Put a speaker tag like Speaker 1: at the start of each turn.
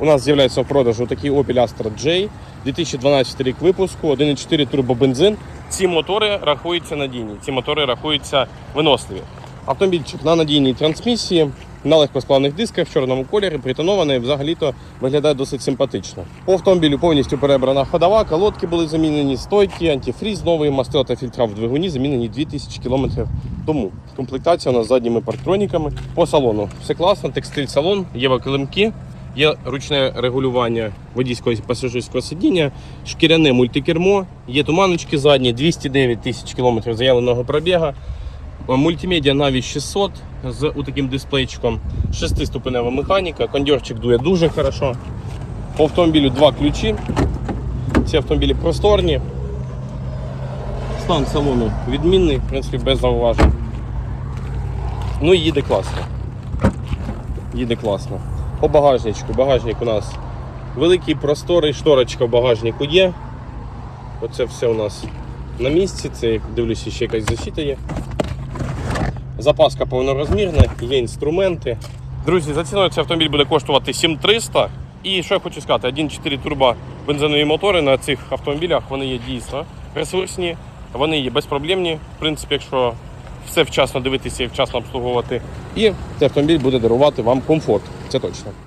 Speaker 1: У нас з'являється в продажу такий Opel Astra J, 2012 рік випуску, 1,4 турбобензин. Ці мотори рахуються надійні, ці мотори рахуються виносливі. Автомобільчик на надійній трансмісії, на легкосплавних дисках в чорному кольорі, притонований, взагалі-то виглядає досить симпатично. По автомобілю повністю перебрана ходова, колодки були замінені, стойки, антифріз новий, мастила та фільтра в двигуні замінені 2000 км тому. Комплектація у нас з задніми парктроніками. По салону все класно, текстиль салон, є килимки, Є ручне регулювання водійського і пасажирського сидіння, шкіряне мультикермо, є туманочки задні, 209 тисяч кілометрів заявленого пробігу. Мультимедіа Navi 600 з таким дисплейчиком, шестиступенева механіка, кондьорчик дує дуже хорошо. По автомобілю два ключі. Ці автомобілі просторні. Стан салону відмінний, в принципі, без зауважень. Ну і їде класно. Їде класно. По багажничку. Багажник у нас великий, просторий, шторочка в багажнику є. Оце все у нас на місці. Це, як дивлюся, ще якась защита є. Запаска повнорозмірна, є інструменти. Друзі, за ціною цей автомобіль буде коштувати 7300. І що я хочу сказати, 1.4 турбо бензинові мотори на цих автомобілях вони є дійсно ресурсні, вони є безпроблемні. В принципі, якщо все вчасно дивитися і вчасно обслуговувати. І цей автомобіль буде дарувати вам комфорт. Це точно.